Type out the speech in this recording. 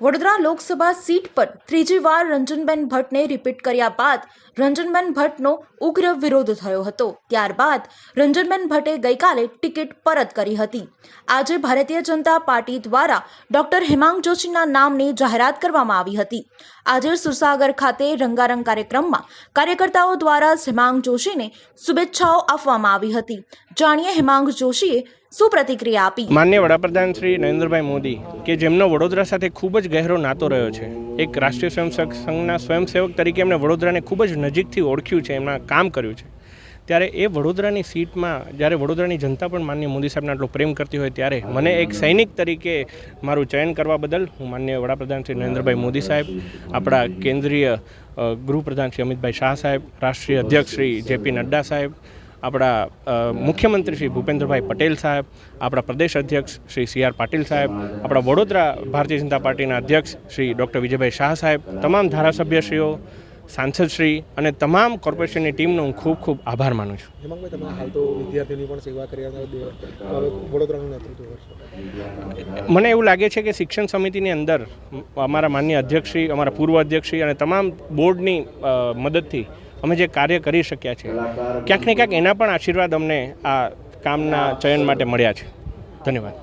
Vadodara Lok Sabha seat પર ત્રીજી વાર રંજનબેન ભટ્ટને રિપીટ કર્યા બાદ રંજનબેન ભટ્ટનો ઉગ્ર વિરોધ થયો હતો. ત્યારબાદ રંજનબેન ભટ્ટે ગઈકાલે ટિકિટ પરત કરી હતી. આજે ભારતીય જનતા પાર્ટી દ્વારા ડોક્ટર હેમાંગ જોશીના નામની જાહેરાત કરવામાં આવી હતી. આજે સુરસાગર ખાતે રંગારંગ કાર્યક્રમમાં કાર્યકર્તાઓ દ્વારા હેમાંગ જોશીને શુભેચ્છાઓ આપવામાં આવી હતી. જાણીએ હેમાંગ જોશીએ શું પ્રતિક્રિયા આપી. માન્ય વડાપ્રધાન શ્રી નરેન્દ્રભાઈ મોદી, કે જેમનો વડોદરા સાથે ખૂબ જ ગહેરો નાતો રહ્યો છે. એક રાષ્ટ્રીય સ્વયંસેવક સંઘના સ્વયંસેવક તરીકે એમણે વડોદરાને ખૂબ જ નજીકથી ઓળખ્યું છે, એમના કામ કર્યું છે. ત્યારે એ વડોદરાની સીટમાં, જ્યારે વડોદરાની જનતા પણ માન્ય મોદી સાહેબને આટલો પ્રેમ કરતી હોય, ત્યારે મને એક સૈનિક તરીકે મારું ચયન કરવા બદલ હું માન્ય વડાપ્રધાન શ્રી નરેન્દ્રભાઈ મોદી સાહેબ, આપણા કેન્દ્રીય ગૃહપ્રધાન શ્રી અમિતભાઈ શાહ સાહેબ, રાષ્ટ્રીય અધ્યક્ષ શ્રી જેપી નડ્ડા સાહેબ આપણા મુખ્યમંત્રી શ્રી ભૂપેન્દ્રભાઈ પટેલ સાહેબ, આપણા પ્રદેશ અધ્યક્ષ શ્રી સી આર પાટીલ સાહેબ, આપણા વડોદરા ભારતીય જનતા પાર્ટીના અધ્યક્ષ શ્રી ડૉક્ટર વિજયભાઈ શાહ સાહેબ, તમામ ધારાસભ્યશ્રીઓ સાંસદશ્રી અને તમામ કોર્પોરેશનની ટીમનો હું ખૂબ ખૂબ આભાર માનું છું. હેમાંગભાઈ તમે હાલ તો વિદ્યાર્થીઓની પણ સેવા કરી રહ્યા છો હવે વડોદરાનું નેતૃત્વ મને એવું લાગે છે કે શિક્ષણ સમિતિની અંદર અમારા માન્ય અધ્યક્ષશ્રી અમારા પૂર્વ અધ્યક્ષશ્રી અને તમામ બોર્ડની મદદથી અમે જે કાર્ય કરી શક્યા છે ક્યાંક ને ક્યાંક એના પણ આશીર્વાદ અમને આ કામના ચયન માટે મળ્યા છે. ધન્યવાદ.